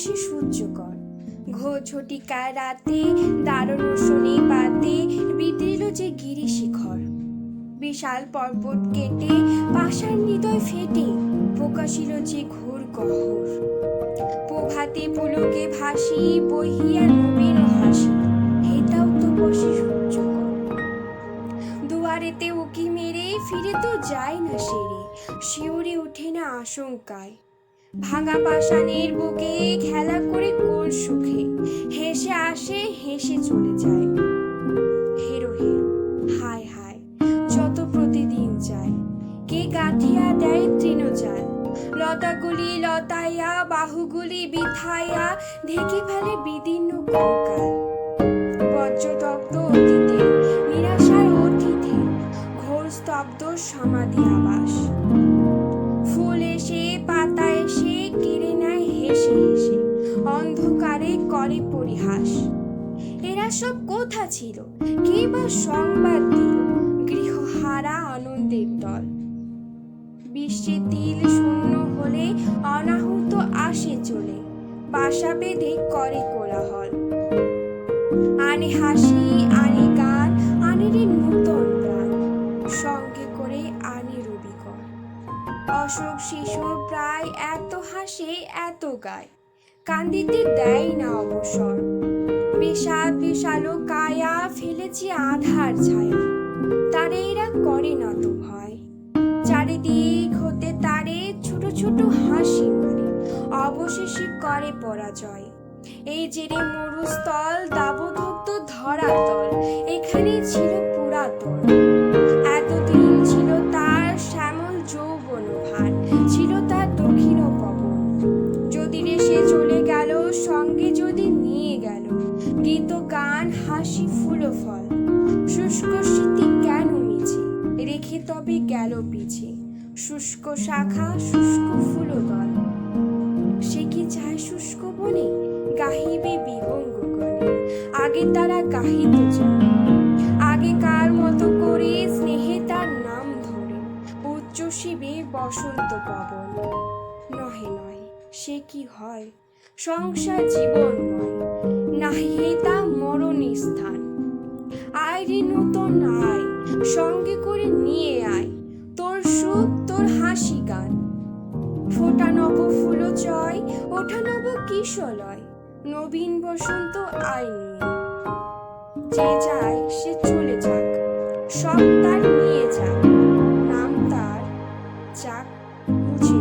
আছে সূর্যকর ঘোছটিকার রাতে, দারুণ শনি পাতে বিদ্রিল যে গিরি শিখর বিশাল পর্বত কেটে, পাষাণ হৃদয় ফেটে প্রকাশিল যে ঘোর গহর প্রভাতে পুলকে ভাসি, বহিয়া নবীন হাসি হেতাও তো বসে দুয়ারেতে উকি মেরে, ফিরে তো যায় না সেরে, শিউরে ওঠে না আশঙ্কায়। ভাঙা পাষাণের বুকে খেলা করে কোন সুখে। হেসে আসে, হেসে চলে যায়। হেরো হেরো, হায় হায়, যত প্রতিদিন যায়। কে গাঁথিয়া দেয় তৃণজাল লতাগুলি লতাইয়া, বাহুগুলি বিথাইয়া, ঢেকে ফেলে বিদীর্ণ কঙ্কাল। বজ্রদগ্ধ অতীতে, নিরাশার অতীতে, ঘোর স্তব্ধ সমাধি সব কোথা ছিল? কে বা সংবাদ দিল? গৃহহারা আনন্দের দল। বিশ্বে তিল শূন্য হলে অনাহুত আসে চলে। বাসা বেঁধে করে কোলাহল। আনে হাসি, আনে গান, আনে রে নূতন প্রাণ। সঙ্গে করে আনে রবিকর। অশোক শিশু প্রায় এত হাসে, এত গায়। কান্দিতে দেয় না অবসর। বিষাদ বিশাল কায়া ফেলেছি আধার ছায়া। তারে এরা করে না তো ভয়। চারিদিক হতে তারে ছোট ছোট হাসি মারে। অবশেষে করে পরাজয়। এই জেরে মরুস্থল দাবদগ্ধ ধরাতল, এখানে ছিল গীত গান হাসি, ফুল ফল। শুষ্ক স্মৃতি কেন মিছে? রেখে তবে গেল পিছে। শুষ্ক শাখা, শুষ্ক ফুলদল সে কি চায় শুষ্ক বনে? গাহিবে বিহঙ্গ আগে তারা গাহিত যায় আগেকার মতো করে স্নেহে তার নাম ধরে। উচ্চ শিবে বসন্ত পবন। নহে নয়, সে কি হয়? সংসার জীবন নয়। নাহিদা মরণ স্থান আয় রে নূতন আয়, সঙ্গে করে নিয়ে আয়। তোর সুখ, তোর হাসি গান। ফোটা নব ফুল চয় ওঠা নব কিশলয় নবীন বসন্ত আয় নিয়ে। যে যায়, সে চলে যাক। সব তার নিয়ে যাক। নাম তার যাক, বুঝে